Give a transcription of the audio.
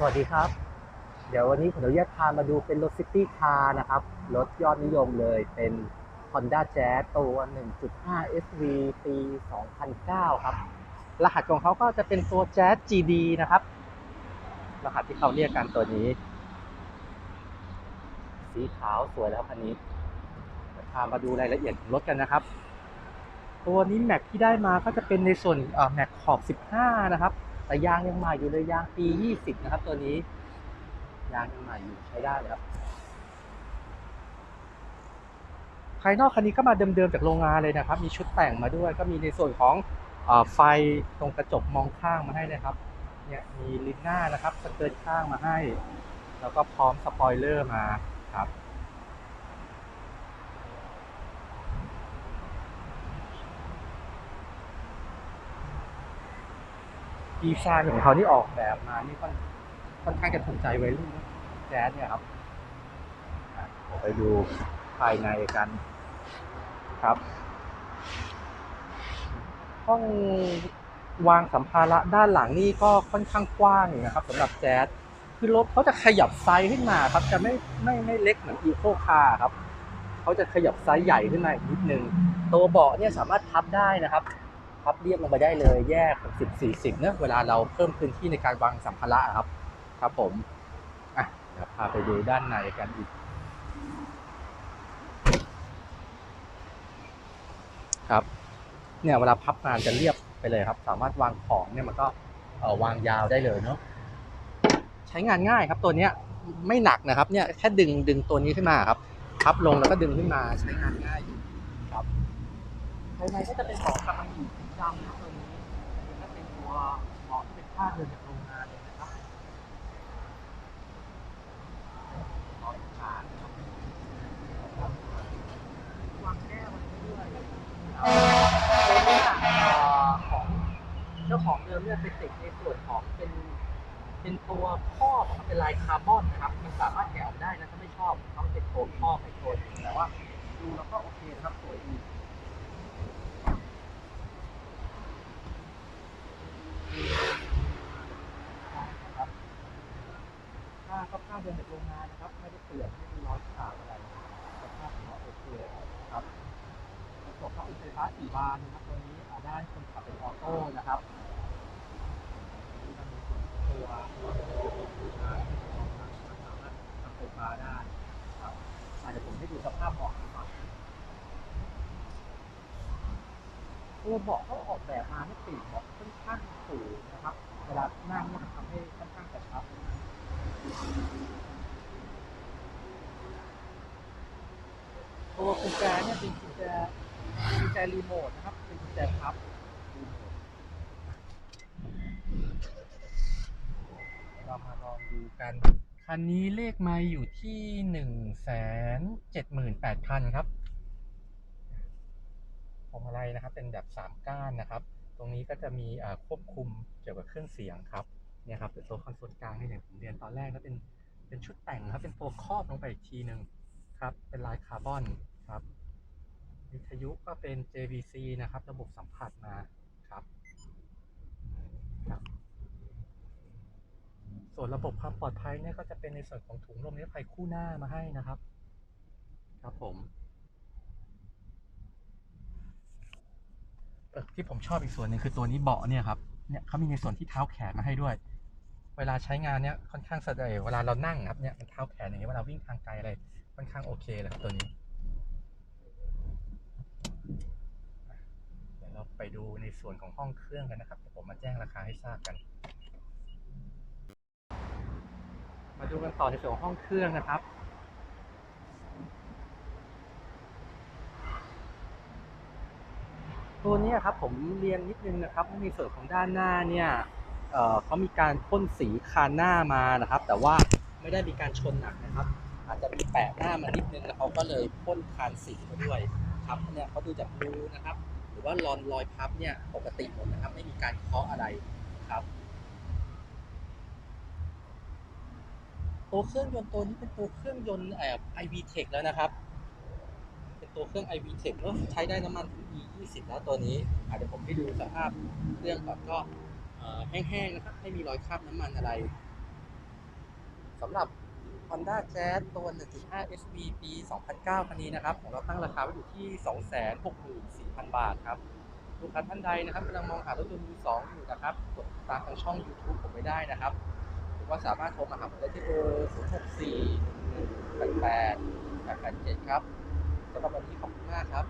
สวัสดีครับ เดี๋ยววันนี้ผมอนุญาตพามาดูเป็นรถซิตี้คาร์นะครับ รถยอดนิยมเลยเป็น Honda Jazz ตัว 1.5 SV ปี 2009 ครับ รหัสของเขาก็จะเป็นตัว Jazz GD นะครับ รหัสที่เขาเรียกกันตัวนี้ สีขาวสวยแล้วคันนี้พามาดูรายละเอียดของรถกันนะครับ ตัวนี้แม็กที่ได้มาก็จะเป็นในส่วนแม็กขอบ 15 นะครับ แต่ยางยังใหม่อยู่เลยยางปี 20 นะครับ ตัวนี้ ยางยังใหม่อยู่ใช้ได้เลยครับภายนอกคันนี้ก็มาเดิมๆจากโรงงานเลยนะครับ มีชุดแต่งมาด้วย ก็มีในส่วนของอไฟตรงกระจกมองข้างมาให้นะครับ เนี่ยมีลิ้นหน้านะครับสเกิร์ตข้างมาให้ แล้วก็พร้อมสปอยเลอร์มาครับ ดีไซน์ของเขานี่ออกแบบมานี่ค่อนค่อนข้างจะถูกใจไว้รุ่นแจ๊สเนี่ยครับไปดูภายในกันครับ ห้องวางสัมภาระด้านหลังนี่ก็ค่อนข้างกว้างอยู่นะครับสำหรับแจ๊สคือรถเขาจะขยับไซส์ขึ้นมาครับ จะไม่ไม่ไม่เล็กเหมือนอีโคคาร์ครับเขาจะขยับไซส์ใหญ่ขึ้นมาอีกนิดนึงตัวเบาะเนี่ยสามารถพับได้นะครับ พับเรียบลงไปได้เลย แยก 60 40เนอะเวลาเราเพิ่มพื้นที่ในการวางสัมภาระครับ ครับผมอะเดี๋ยวพาไปดูด้านในกันอีก ครับ เนี่ยเวลาพับงานจะเรียบไปเลยครับ สามารถวางของเนี่ยมันก็เอ่อวางยาวได้เลยเนาะใช้งานง่ายครับตัวเนี้ยไม่หนักนะครับ เนี่ยแค่ดึงดึงตัวนี้ขึ้นมาครับพับลงแล้วก็ดึงขึ้นมาใช้งานง่ายครับภายในก็จะเป็นของกำมะหยี่ ดำนะตัวนี้อันนี้ก็เป็นตัวเบาะที่เป็นผ้าเดินจากโรงงานเลยนะครับเบาะขาดนะครับวางแก้วไว้ด้วยเอ่อตัวเนี้เอ่อของเจ้าของเดิมเนี่ยไปติดในส่วนของเป็นเป็นตัวครอบเป็นลายคาร์บอนนะครับ มันสามารถแกะออกได้นะถ้าไม่ชอบต้องเป็นตัวครอบเป็นตัวนี้แต่ว่าดูแล้วก็โอเคนะครับสวยดี ครับ ผ้าก็ผ้าเดินจากโรงงานนะครับ ไม่ได้เปลี่ยนไม่มีร้อยขาดอะไรสภาพถือว่าโอเคครับกระจกก็เป็นไฟฟ้าสี่บานนะครับตัวนี้อ่าด้านคนขับเป็นออโต้นะครับที่มันมีตัวสามารถทำไฟฟ้าได้ครับอาจจะเดี๋ยวผมให้ดูสภาพเบาะก่อนตัวเบาะเขาออกแบบมาให้ปีกเบาะค่อนข้างสูงนะครับ เวลานั่งเนี่ยทำให้ค่อนข้างกระชับตัว กุญแจเนี่ยเป็นกุญแจกุญแจรีโมทนะครับ เป็นกุญแจพับเรามาลองดูกัน คันนี้เลขไมาอยู่ที่หนึ่งแสนเจ็ดหมื่นแปดพันครับพวงมาลัยนะครับ เป็นแบบสามก้านนะครับ ตรงนี้ก็จะมีควบคุมเกี่ยวกับเครื่องเสียงครับเนี่ยครับเป็นตัวคอนโซลกลางนี่อย่างผมเรียนตอนแรกก็เป็นเป็นชุดแต่งนะครับ เป็นตัวครอบลงไปอีกทีหนึ่งครับ เป็นลายคาร์บอน ครับ วิทยุก็เป็น JVC นะครับ ระบบสัมผัสมาครับครับ ส่วนระบบความปลอดภัยเนี่ยก็จะเป็นในส่วนของถุงลมนิรภัยคู่หน้ามาให้นะครับ ครับผมที่ผมชอบอีกส่วนหนึ่งคือตัวนี้เบาะเนี่ยครับ เนี่ยเขามีในส่วนที่เท้าแขนมาให้ด้วย เวลาใช้งานเนี่ยค่อนข้างสะดวกเวลาเรานั่งครับเนี่ยมันเท้าแขนอย่างเงี้ยเวลาวิ่งทางไกลอะไรค่อนข้างโอเคเลยตัวนี้ เราไปดูในส่วนของห้องเครื่องกันนะครับผมมาแจ้งราคาให้ทราบกัน มาดูกันต่อในส่วนของห้องเครื่องนะครับตัวนี้ครับผมเรียนนิดนึงนะครับว่าในส่วนของด้านหน้าเนี่ยเเขามีการพ่นสีคานหน้ามานะครับ แต่ว่าไม่ได้มีการชนหนักนะครับ อาจจะมีแปะหน้ามานิดนึงแล้วเขาก็เลยพ่นคานสีมาด้วย ครับเนี่ยเขาดูจากรูนะครับ รือว่ารอนรอยพับเนี่ยปกติหมดนะครับ ไม่มีการเคาะอะไรครับ ตัวเครื่องยนต์ตัวนี้เป็นตัวเครื่องยนต์แอบ iVTEC แล้วนะครับ เป็นตัวเครื่อง iVTEC แล้วใช้ได้น้ำมันถึง E 20แล้วตัวนี้อะเดี๋ยวผมให้ดูสภาพเครื่องก่อนก็แห้งๆนะครับ ไม่มีรอยคราบน้ำมันอะไรสำหรับ Honda Jazz ตัว 1.5 SV ปี 2009 คันนี้นะครับของเราตั้งราคาไว้อยู่ที่ 264,000 บาทครับลูกค้าท่านใดนะครับกำลังมองหารถยนต์มือสองอยู่นะครับกดติดตามทางช่อง YouTube ผมไม่ได้นะครับ หรือว่าสามารถโทรมาหาผมได้ที่เบอร์ 064 188 887 ครับสำหรับวันนี้ขอบคุณมากครับ